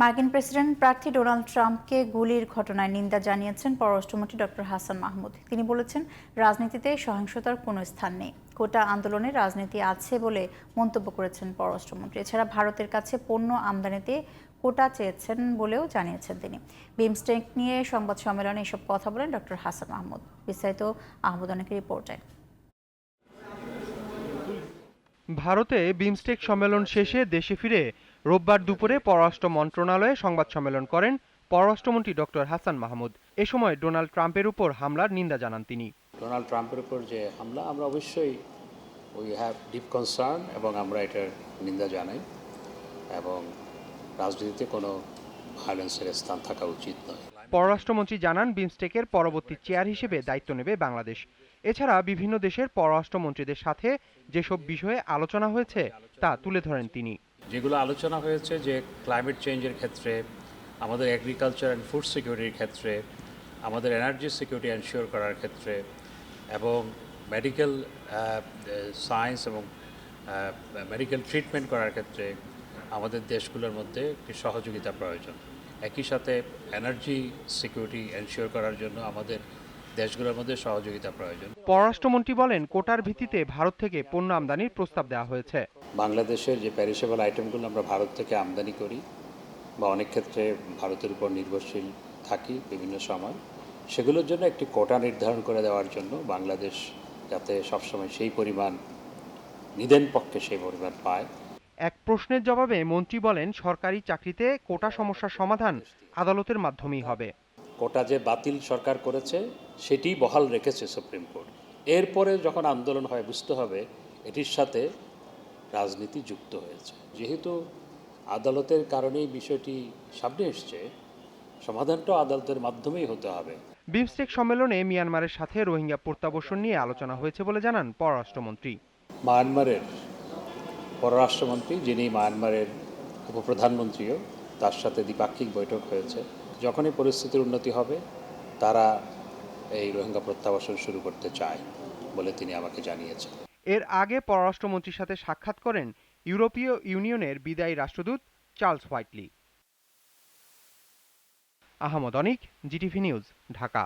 মার্কিন প্রেসিডেন্ট প্রার্থী ডোনাল্ড ট্রাম্পকে গুলির ঘটনায় নিন্দা জানিয়েছেন পররাষ্ট্রমন্ত্রী ডক্টর হাসান মাহমুদ। তিনি বলেছেন, রাজনীতিতে সহিংসতার কোনো স্থান নেই। কোটা আন্দোলনে রাজনীতি আছে বলে মন্তব্য করেছেন পররাষ্ট্রমন্ত্রী। এছাড়া ভারতের কাছে পণ্য আমদানিতে কোটা চেয়েছেন বলেও জানিয়েছেন তিনি। বিমস্টেক নিয়ে সংবাদ সম্মেলনে এসব কথা বলেন ডক্টর হাসান মাহমুদ। বিস্তারিত আহমদ রিপোর্টে। ভারতে বিমস্টেক সম্মেলন শেষে দেশে ফিরে রোববার দুপুরে পররাষ্ট্র মন্ত্রণালয়ে সংবাদ সম্মেলন করেন পররাষ্ট্রমন্ত্রী ডক্টর হাসান মাহমুদ। এ সময় ডোনাল্ড ট্রাম্পের উপর হামলার নিন্দা জানান তিনি। ডোনাল্ড ট্রাম্পের উপর যে হামলা আমরা অবশ্যই উই হ্যাভ ডিপ কনসার্ন এবং আমরা এটার নিন্দা জানাই এবং রাজনীতিতে কোনো ভায়োলেন্সের স্থান থাকা উচিত নয়। পররাষ্ট্রমন্ত্রী জানান বিমস্টেকের পরবর্তী চেয়ার হিসেবে দায়িত্ব নেবে বাংলাদেশ। এছাড়া বিভিন্ন দেশের পররাষ্ট্রমন্ত্রীদের সাথে যেসব বিষয়ে আলোচনা হয়েছে তা তুলে ধরেন তিনি। যেগুলো আলোচনা হয়েছে যে ক্লাইমেট চেঞ্জের ক্ষেত্রে, আমাদের এগ্রিকালচার অ্যান্ড ফুড সিকিউরিটির ক্ষেত্রে, আমাদের এনার্জি সিকিউরিটি এনশিওর করার ক্ষেত্রে, এবং মেডিকেল সায়েন্স এবং মেডিকেল ট্রিটমেন্ট করার ক্ষেত্রে আমাদের দেশগুলোর মধ্যে একটি সহযোগিতা প্রয়োজন। একই সাথে এনার্জি সিকিউরিটি এনশিওর করার জন্য আমাদের দেশগুলোর মধ্যে সহযোগিতা প্রয়োজন। পররাষ্ট্রমন্ত্রী বলেন কোটার ভিত্তিতে ভারত থেকে পণ্য আমদানির প্রস্তাব দেওয়া হয়েছে। বাংলাদেশের যে প্যারিসেবল আইটেমগুলো আমরা ভারত থেকে আমদানি করি বা অনেক ক্ষেত্রে ভারতের উপর নির্ভরশীল থাকি বিভিন্ন সময় সেগুলোর জন্য একটি কোটা নির্ধারণ করে দেওয়ার জন্য বাংলাদেশ যাতে সবসময় সেই পরিমাণ নিদেন পক্ষে সেই পরিমাণ পায়। এক প্রশ্নের জবাবে মন্ত্রী বলেন সরকারি চাকরিতে কোটা সমস্যার সমাধান আদালতের মাধ্যমেই হবে। কোটা যে বাতিল সরকার করেছে সেটি বহাল রেখেছে সুপ্রিম কোর্ট। এরপরে যখন আন্দোলন হয় বুঝতে হবে এটির সাথে রাজনীতি যুক্ত হয়েছে। যেহেতু আদালতের কারণেই বিষয়টি সামনে এসছে সমাধানটা আদালতের মাধ্যমেই হতে হবে। বিমস্টেক সম্মেলনে মিয়ানমারের সাথে রোহিঙ্গা প্রত্যাবর্ষণ নিয়ে আলোচনা হয়েছে বলে জানান পররাষ্ট্রমন্ত্রী। মায়ানমারের পররাষ্ট্রমন্ত্রী যিনি মায়ানমারের উপপ্রধানমন্ত্রীও তার সাথে দ্বিপাক্ষিক বৈঠক হয়েছে। যখনই পরিস্থিতির উন্নতি হবে, তারা এই রোহিঙ্গা প্রত্যাবাসন শুরু করতে চায় বলে তিনি আমাকে জানিয়েছেন। এর আগে পররাষ্ট্রমন্ত্রীর সাথে সাক্ষাৎ করেন ইউরোপীয় ইউনিয়নের বিদায়ী রাষ্ট্রদূত Charles Whiteley. Ahmed Anik, GTV news, Dhaka.